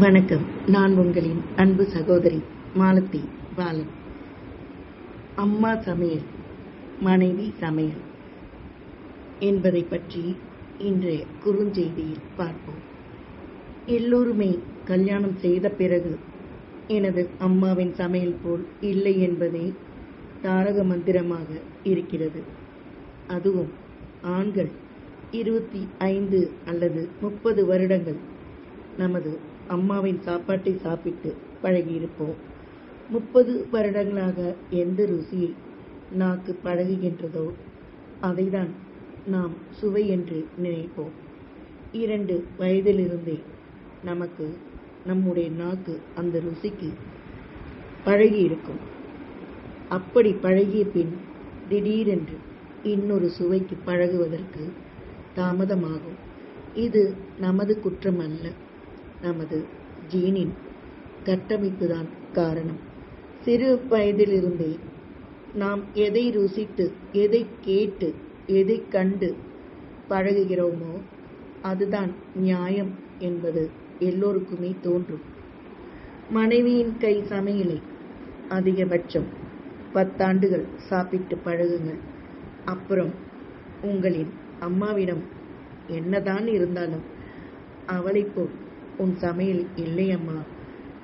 வணக்கம். நான் உங்களின் அன்பு சகோதரி மாலத்தி பாலன். அம்மா சமையல் மனைவி சமையல் என்பதை பற்றி இன்றைய குறுஞ்செய்தியில் பார்ப்போம். எல்லோருமே கல்யாணம் செய்த பிறகு எனது அம்மாவின் சமையல் போல் இல்லை என்பதே தாரக மந்திரமாக இருக்கிறது. அதுவும் ஆண்கள் இருபத்தி ஐந்து அல்லது முப்பது வருடங்கள் நமது அம்மாவின் சாப்பாட்டை சாப்பிட்டு பழகியிருப்போம். முப்பது வருடங்களாக எந்த ருசியை நாக்கு பழகுகின்றதோ அதைதான் நாம் சுவை என்று நினைப்போம். இரண்டு வயதிலிருந்தே நமக்கு நம்முடைய நாக்கு அந்த ருசிக்கு பழகியிருக்கும். அப்படி பழகிய பின் திடீரென்று இன்னொரு சுவைக்கு பழகுவதற்கு தாமதமாகும். இது நமது குற்றம் அல்ல நமது ஜீனின் கட்டமைப்புதான் காரணம். சிறு வயதிலிருந்தே நாம் எதை ருசித்து எதை கேட்டு எதை கண்டு பழகுகிறோமோ அதுதான் நியாயம் என்பது எல்லோருக்குமே தோன்றும். மனைவியின் கை சமையலை அதிகபட்சம் பத்தாண்டுகள் சாப்பிட்டு பழகுங்கள் அப்புறம் உங்களின் அம்மாவிடம் என்னதான் இருந்தாலும் அவளைப் போல் உன் சமையல் இல்லையம்மா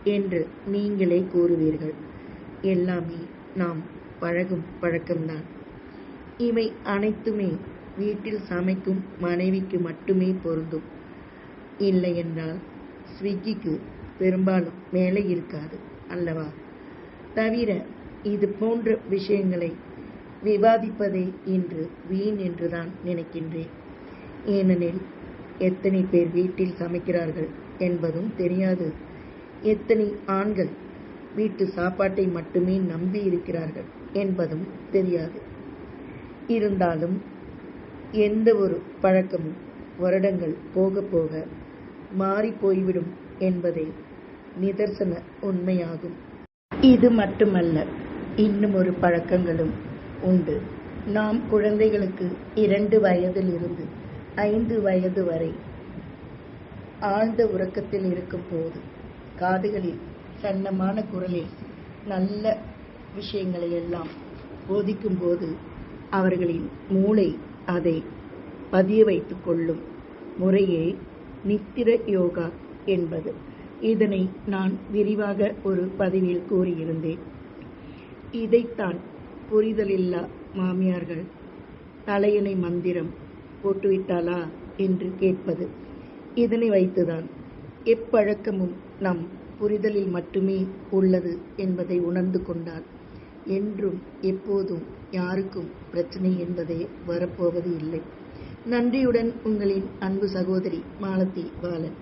என்று நீங்களே கூறுவீர்கள். எல்லாமே நாம் பழகும் பழக்கம்தான். இவை அனைத்துமே வீட்டில் சமைக்கும் மனைவிக்கு மட்டுமே பொருந்தும். இல்லை என்றால் ஸ்விக்கிக்கு பெரும்பாலும் வேலை இருக்காது அல்லவா? தவிர இது போன்ற விஷயங்களை விவாதிப்பதே இன்று வீண் என்றுதான் நினைக்கின்றேன். ஏனெனில் எத்தனை பேர் வீட்டில் சமைக்கிறார்கள் என்பதும் தெரியாது. எத்தனை ஆண்கள் வீட்டு சாப்பாட்டை மட்டுமே நம்பி இருக்கிறார்கள் என்பதும் தெரியாது. இருந்தாலும் எந்த ஒரு பழக்கமும் வருடங்கள் போக போக மாறி போய்விடும் என்பதே நிதர்சன உண்மையாகும். இது மட்டுமல்ல இன்னும் ஒரு பழக்கங்களும் உண்டு. நாம் குழந்தைகளுக்கு இரண்டு வயதிலிருந்து ஐந்து வயது வரை ஆழ்ந்த உறக்கத்தில் இருக்கும் போது காதுகளில் சன்னமான குரலில் நல்ல விஷயங்களை எல்லாம் போதிக்கும் போது அவர்களின் மூளை அதை பதிய வைத்துக் கொள்ளும் முறையே நித்திர யோகா என்பது. இதனை நான் விரிவாக ஒரு பதிவில் கூறியிருந்தேன். இதைத்தான் புரிதலில்லா மாமியார்கள் தலையணை மந்திரம் போட்டுவிட்டாளா என்று கேட்பது. இதனை வைத்துதான் எப்பழக்கமும் நம் புரிதலில் மட்டுமே உள்ளது என்பதை உணர்ந்து கொண்டால் என்றும் எப்போதும் யாருக்கும் பிரச்சனை என்பதே வரப்போவது இல்லை நன்றியுடன் உங்களின் அன்பு சகோதரி மாலதி பாலன்.